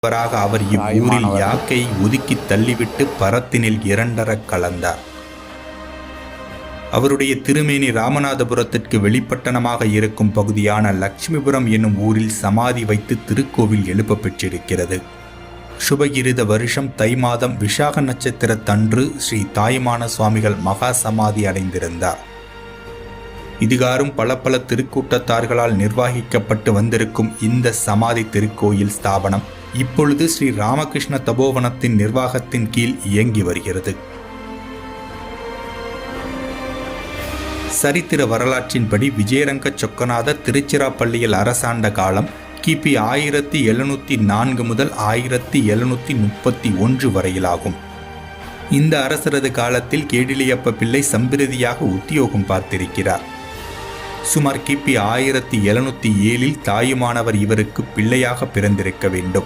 அவராக அவர் இவ்வூரில் யாக்கை ஒதுக்கி தள்ளிவிட்டு பரத்தினில் இரண்டரக் கலந்தார். அவருடைய திருமேனி ராமநாதபுரத்திற்கு வெளிப்பட்டணமாக இருக்கும் பகுதியான லட்சுமிபுரம் என்னும் ஊரில் சமாதி வைத்து திருக்கோவில் எழுப்பப் பெற்றிருக்கிறது. சுபகிருத வருஷம் தை மாதம் விசாக நட்சத்திரத்தன்று ஸ்ரீ தாயுமான சுவாமிகள் மகா சமாதி அடைந்திருந்தார். இதுகாரும் பல பல திருக்கூட்டத்தார்களால் நிர்வகிக்கப்பட்டு வந்திருக்கும் இந்த சமாதி திருக்கோயில் ஸ்தாபனம் இப்பொழுது ஸ்ரீ ராமகிருஷ்ண தபோவனத்தின் நிர்வாகத்தின் கீழ் இயங்கி வருகிறது. சரித்திர வரலாற்றின்படி விஜயரங்க சொக்கநாதர் திருச்சிராப்பள்ளியில் அரசாண்ட காலம் கிபி ஆயிரத்தி எழுநூற்றி நான்கு முதல் ஆயிரத்தி எழுநூற்றி முப்பத்தி ஒன்று வரையிலாகும். இந்த அரசரது காலத்தில் கேடிலியப்ப பிள்ளை சம்பிரதியாக உத்தியோகம் பார்த்திருக்கிறார். சுமார் கிபி ஆயிரத்தி எழுநூற்றி ஏழில் தாயுமானவர் இவருக்கு பிள்ளையாக பிறந்திருக்க வேண்டும்.